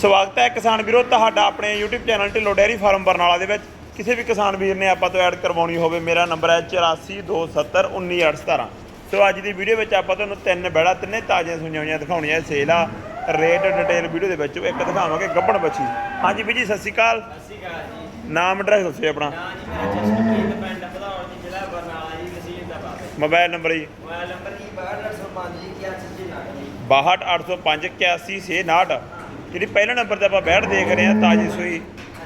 ਸਵਾਗਤ ਹੈ ਕਿਸਾਨ ਵੀਰੋ ਤੁਹਾਡਾ ਆਪਣੇ YouTube channel Dhillon dairy farm Barnala ਦੇ ਵਿੱਚ। ਕਿਸੇ ਵੀ ਕਿਸਾਨ ਵੀਰ ਨੇ ਆਪਾਂ ਤੋਂ ਐਡ ਕਰਵਾਉਣੀ ਹੋਵੇ ਮੇਰਾ ਨੰਬਰ ਹੈ 8427191817 ਸੋ ਅੱਜ ਦੀ ਵੀਡੀਓ ਵਿੱਚ ਆਪਾਂ ਤੁਹਾਨੂੰ ਤਿੰਨ ਬੈੜਾ ਤਿੰਨੇ ਤਾਜ਼ੀਆਂ ਹੋਈਆਂ ਦਿਖਾਉਣੀਆਂ ਸੇਲ ਆ। ਰੇਟ ਡਿਟੇਲ ਵੀਡੀਓ ਦੇ ਵਿੱਚ ਇੱਕ ਦਿਖਾਵਾਂਗੇ ਗੱਬਣ ਬੱਚੀ ਹਾਂਜੀ ਵੀਰ ਜੀ ਸਤਿ ਸ਼੍ਰੀ ਅਕਾਲ। ਸਤਿ ਸ਼੍ਰੀ ਅਕਾਲ ਜੀ। ਨਾਮ ਐਡਰੈਸ ਦੱਸੋ ਆਪਣਾ। ਮੋਬਾਈਲ ਨੰਬਰ ਜੀ ਮੋਬਾਈਲ ਨੰਬਰ ਜੀ 6205 ਜੀ। 81 ਜੀ। ਨਾਲ ਜੀ 62805816 ਜਿਹੜੀ ਪਹਿਲੇ ਨੰਬਰ ਤੇ ਆਪਾਂ ਬੈਠ ਦੇਖ ਰਹੇ ਹਾਂ ਤਾਜੀ ਸੂਈ।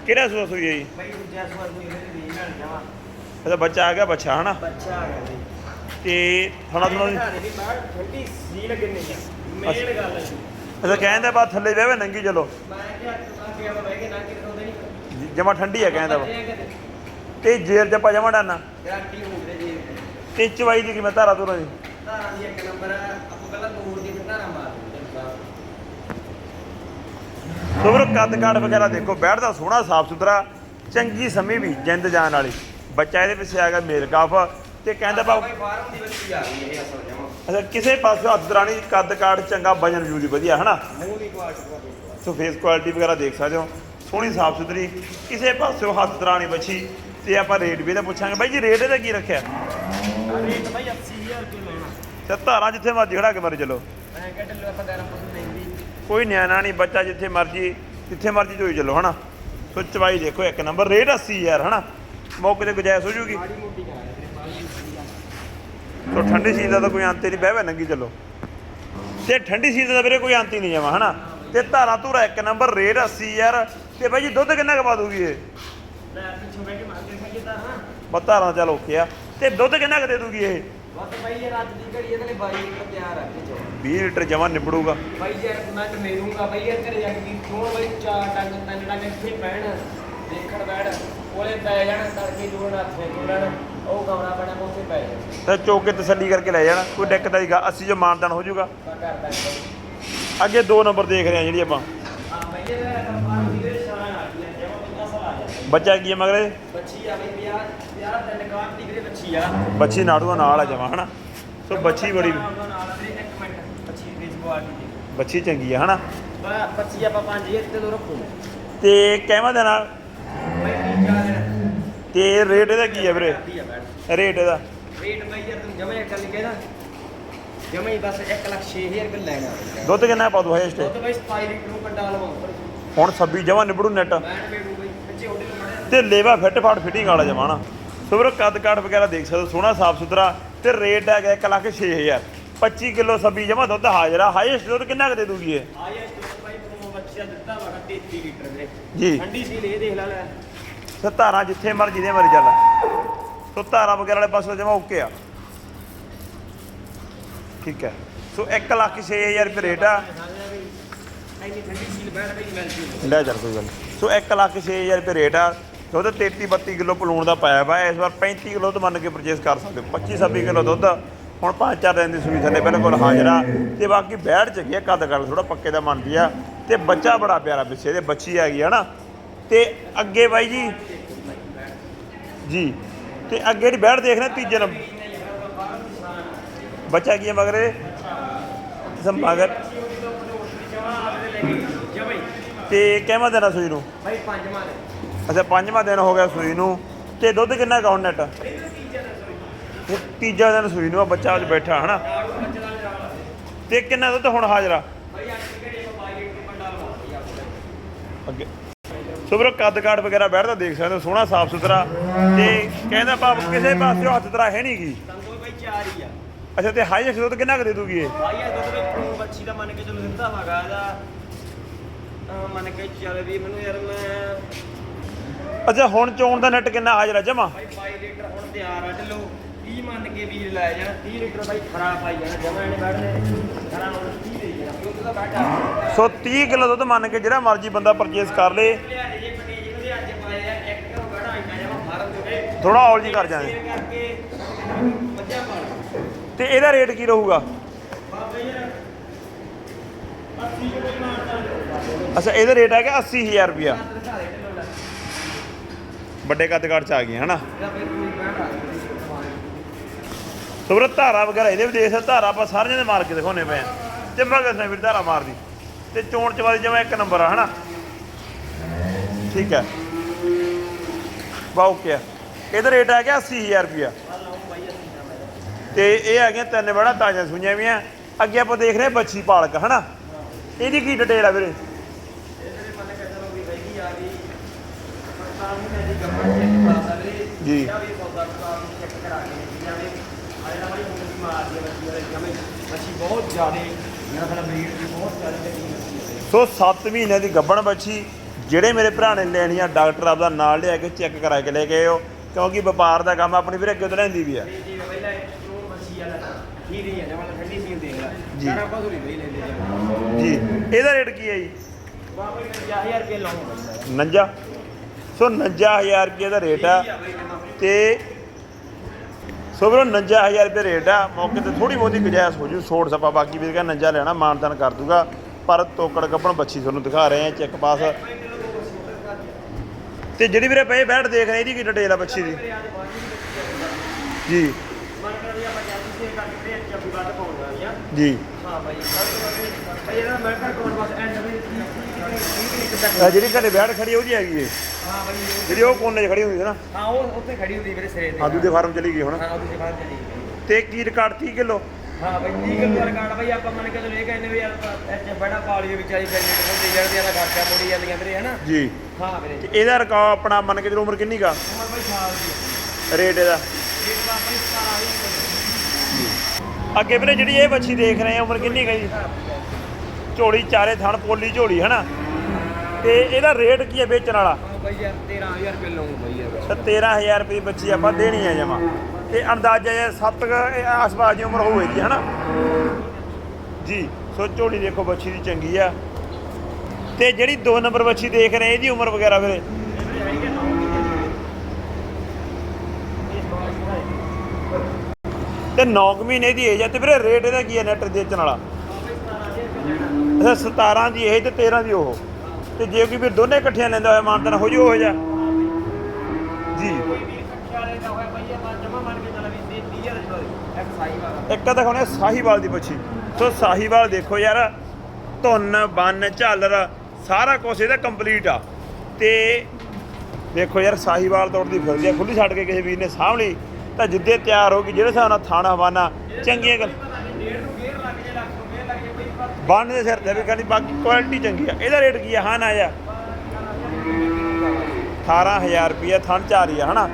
ਕਿਹੜਾ ਸੂਆ ਸੂਈ ਹੈ ਜੀ? ਬਈ ਦੂਜਾ ਸਵਾਲ ਕੋਈ ਨਹੀਂ ਵੀ ਨਾਲ ਜਾਵਾ ਇਹਦਾ ਬੱਚਾ ਆ ਗਿਆ ਬੱਚਾ ਹਨਾ? ਬੱਚਾ ਆ ਗਿਆ ਜੀ। ਤੇ ਥੋੜਾ ਥੋੜਾ ਵੀ ਬਾਹਰ ਠੰਡੀ ਸੀ ਲੱਗਣੀ ਆ? ਮੇਨ ਗੱਲ ਹੈ ਜੀ। ਇਹਦਾ ਕਹਿੰਦਾ ਬਾ ਥੱਲੇ ਬਹਿਵੇ ਨੰਗੀ ਚਲੋ। ਜਮਾ ਠੰਡੀ ਆ ਕਹਿੰਦਾ ਵਾ ਤੇ ਜੇਰ ਜਪਾ ਜਮਾ ਡਾਨਾ। ਤੇ ਚਵਾਈ ਦੀ ਕਿਵੇਂ ਧਾਰਾ ਤੁਰਾਂ ਦੀ? ਧਾਰਾਂ ਦੀ ਇੱਕ ਨੰਬਰ ਆ ਆਪਾਂ ਪਹਿਲਾਂ ਦੂਰ ਦੀ ਧਾਰਾਂ ਮਾਰ ਦਿੰਦੇ ਸੋ ਵੀਰੋ ਕੱਦ ਕਾਠ ਵਗੈਰਾ ਦੇਖੋ ਬੈਠਦਾ ਸੋਹਣਾ ਸਾਫ਼ ਸੁਥਰਾ ਚੰਗੀ ਸਮੀ ਵੀ ਜਿੰਦ ਜਾਨ ਵਾਲੀ। ਬੱਚਾ ਇਹਦੇ ਪਿੱਛੇ ਆ ਗਿਆ ਮੇਲ ਕਾਫ ਤੇ ਕਹਿੰਦਾ ਬਾ ਬਾਈ ਫਾਰਮ ਦੀ ਬੱਚੀ ਆ ਗਈ ਇਹ ਅਸਲ ਜਮਾ। ਅੱਛਾ ਕਿਸੇ ਪਾਸੇ ਹੱਥ ਦਰਾਣੀ ਕੱਦ ਕਾਠ ਚੰਗਾ ਵਜਨ ਜੂ ਦੀ ਵਧੀਆ ਹਨਾ? ਮੂੰਹ ਦੀ ਕੁਆਲਿਟੀ ਸੋ ਫੇਸ ਕੁਆਲਿਟੀ ਵਗੈਰਾ ਦੇਖ ਸਕਦੇ ਹੋ। ਸੋਹਣੀ ਸਾਫ਼ ਸੁਥਰੀ ਕਿਸੇ ਪਾਸੇ ਹੱਥ ਦਰਾਣੀ ਬੱਚੀ ਤੇ ਆਪਾਂ ਰੇਟ ਵੀ ਇਹਦਾ ਪੁੱਛਾਂਗੇ। ਬਾਈ ਜੀ ਰੇਟ ਇਹਦਾ ਕੀ ਰੱਖਿਆ? ਰੇਟ ਬਾਈ 80000 ਰੁਪਏ ਲੈਣਾ। ਤੇ ਧਾਰਾਂ ਜਿੱਥੇ ਮਰਜ਼ੀ ਖੜਾ ਕੇ ਮਾਰੀ ਚਲੋ। ਮੈਂ ਕਿਹਾ ਢਿੱਲੋਂ ਆਪਾਂ ਗਰਮ ਪਸ਼ੂ ਲੈਂਦੀ ਕੋਈ ਨਿਆਣਾ ਨਹੀਂ ਬੱਚਾ ਜਿੱਥੇ ਮਰਜ਼ੀ ਜਿੱਥੇ ਮਰਜ਼ੀ ਚੋਈ ਚੱਲੋ ਹਨਾ? ਸੋ ਚਵਾਈ ਦੇਖੋ ਇੱਕ ਨੰਬਰ ਰੇਟ 80 ਯਾਰ ਹਨਾ? ਮੌਕੇ ਤੇ ਗੁਜਾਇਸ਼ ਹੋ ਜੂਗੀ। ਸੋ ਠੰਡੀ ਸੀਜ਼ਨ ਦਾ ਤਾਂ ਕੋਈ ਅੰਤ ਨਹੀਂ ਬਹਿ ਬਹਿ ਨੰਗੀ ਚੱਲੋ। ਤੇ ਠੰਡੀ ਸੀਜ਼ਨ ਦਾ ਵੀਰੇ ਕੋਈ ਅੰਤ ਹੀ ਨਹੀਂ ਜਾਵਾ ਹਨਾ? ਤੇ ਧਾਰਾ ਧੂਰਾ ਇੱਕ ਨੰਬਰ ਰੇਟ 80 ਯਾਰ ਤੇ ਬਾਈ ਜੀ ਦੁੱਧ ਕਿੰਨਾ ਕੁ ਪਾ ਦੂਗੀ ਇਹ? ਮੈਂ ਪਿੱਛੋਂ ਬਹਿ ਕੇ ਹਾਂ ਚੱਲ ਓਕੇ ਆ। ਤੇ ਦੁੱਧ ਕਿੰਨਾ ਕੁ ਦੇ ਦੂਗੀ ਇਹ? ਬਸ ਬਾਈ ਯਾਰ ਅੱਜ ਦੀ ਘੜੀ ਇਹਦੇ ਲਈ 22 ਲੀਟਰ ਤਿਆਰ ਆ ਪਿੱਛੋਂ 20 ਲੀਟਰ ਜਮਾ ਨਿਬੜੂਗਾ। ਬਾਈ ਯਾਰ ਮੈਂ ਤੇ ਮੇਰੂੰਗਾ ਬਾਈ ਯਾਰ ਘਰੇ ਜਾ ਕੇ ਵੀ ਕਿਉਂ ਬਾਈ ਚਾਰ ਟੰਗ ਤਿੰਨ ਟੰਗ ਇੱਥੇ ਪੈਣ ਦੇਖਣ ਬੈਣ ਕੋਲੇ ਪੈ ਜਾਣ ਤੜਕੇ ਜੋੜ ਹੱਥੇ ਜੋੜਨ ਉਹ ਕਮਰਾ ਬਣਾ ਉੱਥੇ ਪੈ ਜਾਣ ਤੇ ਚੋਕੇ ਤਸੱਲੀ ਕਰਕੇ ਲੈ ਜਾਣਾ ਕੋਈ ਦਿੱਕਤ ਆਈਗਾ 80 ਜੋ ਮਾਨਦਾਨ ਹੋ ਜਾਊਗਾ। ਮੈਂ ਅੱਗੇ ਦੋ ਨੰਬਰ ਦੇਖ ਰਹੇ ਆ ਜਿਹੜੀ ਆਪਾਂ। ਆ ਬਾਈ ਇਹ ਮੇਰਾ ਕੰਪਾਰ ਦੀ ਵੀਰੇ ਸ਼ਾਨ ਆ ਗਈ ਹੈ ਜਮਾ 50 ਸਾਲ ਆ ਜਾਂਦਾ ਬੱਚਾ ਕੀ ਹੈ ਮਗਰੇ? ਬੱਚੀ ਆ ਬਈ 50 50 ਤਿੰਨ ਕਾਟ ਦੀ ਵੀਰੇ ਬੱਚੀ ਆ। ਬੱਚੀ ਨਾੜੂ ਦਾ ਨਾਲ ਆ ਜਮਾ ਹਨਾ? ਸੋ ਬੱਚੀ ਬੜੀ ਨਾਲ ਵੀਰੇ ਇੱਕ ਮਿੰਟ। ਦੀ ਕੁਆਲਿਟੀ ਬੱਚੀ ਚੰਗੀ ਆ ਹਨਾ? ਬੱਚੀ ਆਪਾਂ 5000 ਤੇ ਦੋ ਰੱਖੋ ਤੇ ਕਹਿਵਾ ਦੇ ਨਾਲ? ਤੇ ਰੇਟ ਇਹਦਾ ਕੀ ਹੈ ਵੀਰੇ? ਆ ਮੈਡਮ ਰੇਟ ਇਹਦਾ? ਰੇਟ ਬਾਈ ਯਾਰ ਤੂੰ ਜਮੇ ਲਿਖੇ ਨਾ ਜਮੇ ਹੀ ਬਸ 1 ਲੱਖ 6000 ਰੁਪਏ ਲੈਣਾ। ਦੁੱਧ ਕਿੰਨਾ ਪਾ ਦੂ ਹਾਈਸਟ ਦੁੱਧ ਬਾਈ 27 ਲੀਟਰ ਨੂੰ ਕੰਡਾ ਲਵਾਉਂਦਾ ਹੁਣ 26 ਜਮਾ ਨਿਬੜੂ ਨੈਟ ਤੇ ਲੇਵਾ ਫਿੱਟ ਫਾੜ ਫਿਟਿੰਗ ਵਾਲਾ ਜਮਾ ਨਾ। ਸੋ ਵੀਰੋ ਕੱਦ ਕਾਠ ਵਗੈਰਾ ਦੇਖ ਸਕਦੇ ਹੋ ਸੋਹਣਾ ਸਾਫ਼ ਸੁਥਰਾ। ਤੇ ਰੇਟ ਹੈਗਾ 1 ਲੱਖ 6000 25 ਕਿਲੋ 26 ਜਮਾ ਦੁੱਧ ਹਾਜ਼ਰ ਆ। ਹਾਈਸਟ ਦੁੱਧ ਕਿੰਨਾ ਕੁ ਦੇ ਦੂਗੀ ਇਹ? ਆਇਆ ਦੁੱਧ ਬਾਈ ਤੁਹਾਨੂੰ ਬੱਚਾ ਦਿੱਤਾ ਵਾ 33 ਲੀਟਰ ਦੇ। ਜੀ। ਠੰਡੀ ਸੀ ਇਹ ਦੇਖ ਲੈ ਲੈ। ਸੋ ਧਾਰਾਂ ਜਿੱਥੇ ਮਰਜ਼ੀ ਦੇ ਮਰ ਚੱਲ। ਸੋ ਧਾਰਾਂ ਵਗੈਰਾ ਵਾਲੇ ਪਾਸੋਂ ਜਮਾ ਓਕੇ ਆ। ਠੀਕ ਹੈ। ਸੋ 1 ਲੱਖ 6000 ਰੁਪਏ ਰੇਟ ਆ। ਲੈ ਚੱਲ ਕੋਈ ਗੱਲ। ਸੋ 1 ਲੱਖ 6000 ਰੁਪਏ ਰੇਟ ਆ। ਦੁੱਧ 33 32 ਕਿਲੋ ਪਲੂਣ ਦਾ ਪਾਇਆ ਵਾ। ਇਸ ਵਾਰ 35 ਕਿਲੋ ਤੋਂ ਮੰਨ ਕੇ ਪਰਚੇਸ ਕਰ ਸਕਦੇ ਹੋ। 25 26 ਕਿਲੋ ਦੁੱਧ। ਹੁਣ ਪੰਜ ਚਾਰ ਦਿਨ ਦੀ ਸੂਈ ਥੱਲੇ ਬਿਲਕੁਲ ਹਾਜ਼ਰ। ਆ ਤੇ ਬਾਕੀ ਬੈਠ ਚੱਕੀ ਆ ਕੱਦ ਕਰ ਥੋੜਾ ਪੱਕੇ ਦਾ ਮੰਨਦੀ ਆ। ਤੇ ਬੱਚਾ ਬੜਾ ਪਿਆਰਾ ਪਿੱਛੇ ਦੇ ਬੱਚੀ ਹੈਗੀ ਆ ਨਾ। ਤੇ ਅੱਗੇ ਬਾਈ ਜੀ ਜੀ ਤੇ ਅੱਗੇ ਦੀ ਬੈਠ ਦੇਖਣਾ ਤੀਜੇ ਨੰਬਰ ਬੱਚਾ ਕੀ ਹੈ ਮਗਰੇ। ਮਗਰ ਤੇ ਕਿਵੇਂ ਦੇਣਾ ਸੂਈ ਨੂੰ? ਬਾਈ ਪੰਜ ਮਾਰੇ ਅੱਛਾ ਪੰਜਵਾਂ ਦਿਨ ਹੋ ਗਿਆ ਸੂਈ ਨੂੰ। ਤੇ ਦੁੱਧ ਕਿੰਨਾ ਕਾਉਣ ਨੈਟ ਤੇ ਤੀਜਾ ਦਿਨ ਸੂਈ ਨੂੰ ਆ ਬੱਚਾ ਅੱਜ ਬੈਠਾ ਹਨਾ? ਤੇ ਕਿੰਨਾ ਦੁੱਧ ਹੁਣ ਹਾਜ਼ਰਾ? ਬਾਈ ਅੱਜ ਦੀ ਘੜੀ ਆਪਾਂ 22 ਲੀਟਰ ਕੰਡਾ ਲਵਾਉਂਦੀ ਆ ਅੱਗੇ। ਸੋ ਵੀਰੋ ਕੱਦ ਕਾਠ ਵਗੈਰਾ ਬੈਠਦਾ ਦੇਖ ਸਕਦੇ ਹੋ ਸੋਹਣਾ ਸਾਫ਼ ਸੁਥਰਾ। ਤੇ ਕਹਿੰਦਾ ਭਾਵ ਕਿਸੇ ਪਾਸੇ ਹੱਥ ਤਰਾ ਹੈ ਨਹੀਂ ਗੀ। ਤੰਗੋ ਬਾਈ ਚਾਰ ਹੀ ਆ ਅੱਛਾ ਤੇ ਹਾਈਐਸਟ ਦੁੱਧ ਕਿੰਨਾ ਕੁ ਦੇ ਦੂਗੀ ਇਹ? ਭਾਈ ਇਹ ਦੁੱਧ ਵਿੱਚ ਪ੍ਰੋ ਬੱਚੀ ਦਾ ਮੰਨ ਕੇ ਚਲੋ ਦਿੱਤਾ ਹੈਗਾ ਇਹਦਾ। ਅਹ ਮੰਨ ਕੇ ਚੱਲ ਵੀ ਮੈਨੂੰ ਯਾਰ ਮੈਂ ਅੱਛਾ ਹੁਣ ਚੋਣ ਦਾ ਨੈਟ ਕਿੰਨਾ ਹਾਜ਼ਰਾ ਜਮਾ? ਭਾਈ 22 ਲੀਟਰ ਹੁਣ ਤਿਆਰ ਆ ਢਿੱਲੋ 30 ਮੰਨ ਕੇ ਵੀਰ ਲੈ ਜਾਣਾ 30 ਲੀਟਰ ਭਾਈ ਖਰਾਬ ਪਾਈ ਜਾਣਾ ਜਮਾ ਇਹਨੇ ਬੈਠਨੇ ਖਰਾ ਨੂੰ 30 ਦੇ ਜਾਣਾ ਦੁੱਧ ਦਾ ਬੈਠਾ। ਸੋ 30 ਕਿਲੋ ਦੁੱਧ ਮੰਨ ਕੇ ਜਿਹੜਾ ਮਰਜ਼ੀ ਬੰਦਾ ਪਰਚੇਸ ਕਰ ਲੇ। ਥੋੜਾ ਔਲ ਜੀ ਕਰ ਪਾਲ ਤੇ ਇਹਦਾ ਰੇਟ ਕੀ ਰਹੂਗਾ? ਬਾਬਾ ਯਾਰ 80 ਰੁਪਏ ਮਾਰਦਾ ਅੱਛਾ ਇਹਦਾ ਰੇਟ ਹੈਗਾ 80000 ਰੁਪਿਆ ਵੱਡੇ ਕੱਦ ਕਾਠ ਚ ਆ ਗਏ ਹਨਾ ਇਹਦਾ ਫਿਰ ਕੋਈ ਬੈਠਾ ਸੋ ਵੀਰੋ ਧਾਰਾ ਵਗੈਰਾ, ਇਹਦੇ ਵੀ ਦੇਖ ਸਕਦੇ ਧਾਰਾ ਆਪਾਂ ਸਾਰਿਆਂ ਦੇ ਮਾਰ ਕੇ ਦਿਖਾਉਨੇ ਪਏ ਆ ਤੇ ਮਗਰ ਨੇ ਵੀ ਧਾਰਾ ਮਾਰਦੀ। ਤੇ ਚੋਣ ਚਵਾਦੀ ਜਮਾ ਇੱਕ ਨੰਬਰ ਆ, ਹਨਾ? ਠੀਕ ਹੈ। ਬਾਉ ਕਿਆ ਇਹਦਾ ਰੇਟ ਆ ਗਿਆ 80000 ਰੁਪਿਆ ਤੇ ਇਹ ਆ ਗਿਆ ਤਿੰਨ ਬੜਾ ਤਾਜ਼ਾ ਸੁਈਆਂ ਵੀ ਆ। ਅੱਗੇ ਆਪਾਂ ਦੇਖ ਰਹੇ ਹਾਂ ਬੱਚੀ ਪਾਲਕ, ਹਨਾ? ਇਹਦੀ ਕੀ ਡਿਟੇਲ ਆ ਵੀਰੇ? ਜੀ। ਵੀ ਮਾਰ ਬੱਚੀ ਵਾਲੇ ਜਮੇ। ਬੱਚੀ ਬਹੁਤ ਜ਼ਿਆਦੇ ਮੇਰਾ ਬਰੀਡ ਬਹੁਤ ਜ਼ਿਆਦੇ ਬੱਚੀ ਸੋ 7 ਮਹੀਨੇ ਦੀ ਗੱਭਣ ਬੱਚੀ ਜਿਹੜੇ ਮੇਰੇ ਭਰਾ ਨੇ ਲੈਣੀ ਆ ਡਾਕਟਰ ਆਪਦਾ ਨਾਲ ਲਿਆ ਕੇ ਚੈੱਕ ਕਰਾ ਕੇ ਲੈ ਕੇ ਆਇਓ। ਕਿਉਂਕਿ ਵਪਾਰ ਦਾ ਕੰਮ ਆਪਣੀ ਵੀਰੇ ਅੱਗੇ ਤੋਂ ਲੈਂਦੀ ਵੀ ਆ। ਜੀ ਜੀ ਪਹਿਲਾਂ ਉਹ ਬੱਚੀ ਵਾਲਾ ਕੀ ਰਹੀ ਹੈ ਜਮਾਂ ਠੰਡੀ ਸੀਲ ਦੇਖ ਲੈ ਜੀ। ਸਾਰਾ ਕੁਝ ਨਹੀਂ ਲਈ ਲੈਂਦੇ ਜੀ ਜੀ ਇਹਦਾ ਰੇਟ ਕੀ ਹੈ ਜੀ? ਬਾਬਾ ਜੀ 50000 ਰੁਪਏ ਲਾਉਂਗਾ 49 ਸੋ 59000 ਰੁਪਏ ਦਾ ਰੇਟ ਆ। ਤੇ ਸੋ ਵੀਰੋ 59000 ਰੁਪਏ ਰੇਟ ਆ। ਮੌਕੇ ਤੇ ਥੋੜੀ ਬਹੁਤੀ ਗੁਜਾਇਸ਼ ਹੋ ਜੂ, ਛੋੜ ਸਪਾ ਬਾਕੀ ਵੀਰ ਕਹਿੰਦਾ ਨੰਜਾ ਲੈਣਾ, ਮਾਨਤਨ ਕਰ ਦੂਗਾ। ਪਰ ਤੋਕੜ ਕੱਪਣ ਬੱਚੀ ਤੁਹਾਨੂੰ ਦਿਖਾ ਰਹੇ ਆ, ਚੈੱਕ ਪਾਸ। ਤੇ ਜਿਹੜੀ ਵੀਰੇ ਪਏ ਬੈਠ ਦੇਖ ਰਹੇ, ਇਹਦੀ ਕੀ ਡਿਟੇਲ ਆ ਬੱਚੀ ਦੀ? ਜੀ। ਜੀ। ਹਾਂ ਭਾਈ ਭਾਈ ਇਹਦਾ ਮੈਂ ਕਰ ਕੋਣ ਬਸ ਐਂਡ ਵੀ ਜਿਹੜੀ ਘਰੇ ਬੈਠ ਖੜੀ ਉਹਦੀ ਹੈਗੀ ਏ। ਹਾਂ ਭਾਈ ਜਿਹੜੀ ਉਹ ਕੋਨੇ 'ਚ ਖੜੀ ਹੁੰਦੀ ਸੀ ਨਾ। ਹਾਂ ਉਹ ਉੱਥੇ ਖੜੀ ਹੁੰਦੀ ਮੇਰੇ ਸਿਰੇ ਤੇ। ਆਦੂ ਦੇ ਫਾਰਮ ਚਲੀ ਗਈ ਹੁਣ। ਹਾਂ ਉਹਦੇ ਬਾਹਰ ਚਲੀ ਗਈ। ਤੇ ਕੀ ਰਿਕਾਰਡ 30 ਕਿਲੋ? ਹਾਂ ਭਾਈ ਠੀਕ ਹੈ ਰਿਕਾਰਡ ਭਾਈ ਆਪਾਂ ਮੰਨ ਕੇ ਚਲੋ ਇਹ ਕਹਿੰਦੇ ਵੀ ਯਾਰ ਇੱਥੇ ਬੜਾ ਪਾਲੀ ਵਿਚਾਰੀ ਪ੍ਰੈਗਨੈਂਟ ਹੁੰਦੀ ਜਾਂਦੀ ਦਾ ਖਰਚਾ ਮੋੜੀ ਜਾਂਦੀਆਂ ਵੀਰੇ ਹਨਾ? ਜੀ। ਹਾਂ ਵੀਰੇ। ਤੇ ਇਹਦਾ ਰਿਕਾਰਡ ਆਪਣਾ ਮੰਨ ਕੇ ਚਲੋ ਉਮਰ ਕਿੰਨੀ ਕਾ ਉਮਰ ਭਾਈ ਸਾਲ ਦੀ ਰੇਟ ਇਹਦਾ। ਰੇਟ ਦਾ ਭਾਈ 17000 ਅੱਗੇ ਵੀਰੇ ਜਿਹੜੀ ਇਹ ਬੱਚੀ ਦੇਖ ਰਹੇ ਆ ਉਮਰ ਕਿੰਨੀ ਜੀ? ਝੋਲੀ ਚਾਰੇ ਥਣ ਪੋਲੀ ਝੋਲੀ ਹਨਾ? ਤੇ ਇਹਦਾ ਰੇਟ ਕੀ ਹੈ ਵੇਚਣ ਵਾਲਾ? ਹਾਂ ਭਾਈ ਯਾਰ 13000 ਰੁਪਏ ਲਾਉਂ ਭਾਈ ਯਾਰ। 13000 ਰੁਪਏ ਬੱਚੀ ਆਪਾਂ ਦੇਣੀ ਹੈ ਜਮਾ। ਤੇ ਅੰਦਾਜ਼ਾ ਇਹ 7 ਆਸ-ਪਾਸ ਦੀ ਉਮਰ ਹੋਵੇਗੀ, ਹਨਾ? ਜੀ ਸੋ ਝੋਲੀ ਦੇਖੋ ਬੱਚੀ ਦੀ ਚੰਗੀ ਆ। ਤੇ ਜਿਹੜੀ 2 ਨੰਬਰ ਬੱਚੀ ਦੇਖ ਰਹੇ, ਇਹਦੀ ਉਮਰ ਵਗੈਰਾ ਫਿਰ ਤੇ 9 ਮਹੀਨੇ ਦੀ ਏਜ ਆ, ਤੇ ਵੀਰੇ ਰੇਟ ਇਹਦਾ ਕੀ ਹੈ ਨੈਟ ਵੇਚਣ ਵਾਲਾ? ਅੱਛਾ 17 ਦੀ ਇਹ ਤੇ 13 ਦੀ ਉਹ। ਤੇ ਜੇ ਕੋਈ ਵੀ ਦੋਨੇ ਇਕੱਠਿਆਂ ਲੈਂਦਾ ਹੋਇਆ ਮਾਨਤਨ ਹੋ ਜੂ, ਹੋ ਜਾ। ਜੀ। ਇੱਕ ਤਾਂ ਦਿਖਾਉਣੇ ਸਾਹੀਵਾਲ ਦੀ ਬੱਚੀ ਸੋ ਸਾਹੀਵਾਲ ਦੇਖੋ ਯਾਰ, ਧੁੰਨ, ਬੰਨ, ਝਾਲਰ, ਸਾਰਾ ਕੁਝ ਇਹਦਾ ਕੰਪਲੀਟ ਆ। ਤੇ ਦੇਖੋ ਯਾਰ, ਸਾਹੀਵਾਲ ਤੋੜਦੀ ਫਿਰਦੀ ਆ ਖੁੱਲੀ ਛੱਡ ਕੇ ਕਿਸੇ ਵੀਰ ਨੇ ਸਾਂਭ ਲਈ। ਤਾਂ ਜਿੱਦੇ ਤਿਆਰ ਹੋ ਗਈ, ਜਿਹੜੇ ਹਿਸਾਬ ਨਾਲ ਥਾਣਾ ਹਵਾਨਾ ਚੰਗੀਆਂ ਗੱਲ ਬੰਨ ਦੇ ਸਿਰ ਤੇ ਵੀ ਕਹਿੰਦੀ ਬਾਕੀ ਕੁਆਲਿਟੀ ਚੰਗੀ ਆ। ਇਹਦਾ ਰੇਟ ਕੀ ਆ? ਹਾਂ, ਨਾ ਆ 18000 ਰੁਪਏ ਥਣ ਚਾਰੀ ਆ, ਹਨਾ?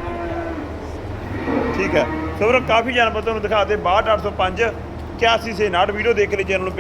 ਠੀਕ ਹੈ ਸੋ ਵੀਰੋ, ਕਾਫੀ ਜਾਨਵਰ ਤੁਹਾਨੂੰ ਦਿਖਾਤੇ 62805 81 ਸੇ 59 ਵੀਡੀਓ ਦੇਖ ਕੇ ਚੈਨਲ ਨੂੰ